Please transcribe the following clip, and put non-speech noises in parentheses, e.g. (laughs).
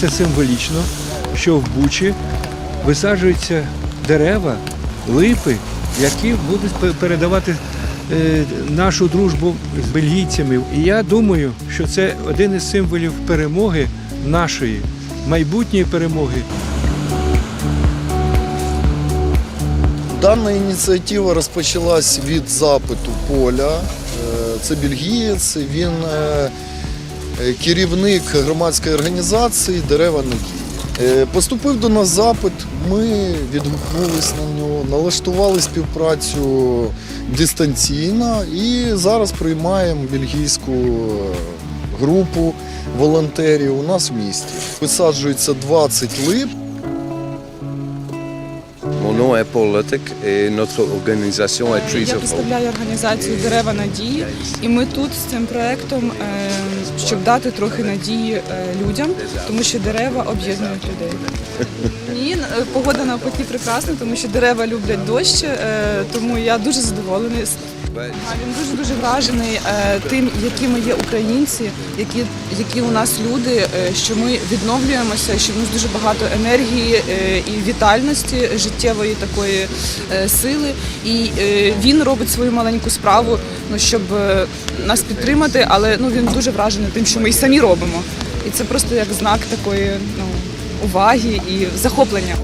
це символічно, що в Бучі висаджуються дерева, липи, які будуть передавати е, нашу дружбу з бельгійцями. І я думаю, що це один із символів перемоги нашої, майбутньої перемоги. Дана ініціатива розпочалась від запиту поля. Е, Це бельгієць, він е, керівник громадської організації Дерева Надії. Е, Поступив до нас запит, ми відгукнулись на нього, налаштували співпрацю дистанційно і зараз приймаємо бельгійську е, групу волонтерів у нас в місті. Висаджується 20 лип. Nom est Luttig et notre organisation est Trees Я of Hope. представляю організацію Дерева надії, і ми тут з цим проектом, е, щоб дати трохи надії е, людям, тому що дерева об'єднують людей. (laughs) Ні, е, погода навпаки прекрасна, тому що дерева люблять дощ, е, тому я дуже задоволений. А Він дуже дуже вражений е, тим, якими є українці, які, які у нас люди, е, що ми відновлюємося, що в нас дуже багато енергії е, і вітальності життєвої такої сили. І він робить свою маленьку справу, ну щоб нас підтримати, але ну він дуже вражений тим, що ми і самі робимо. І це просто як знак такої ну, уваги і захоплення.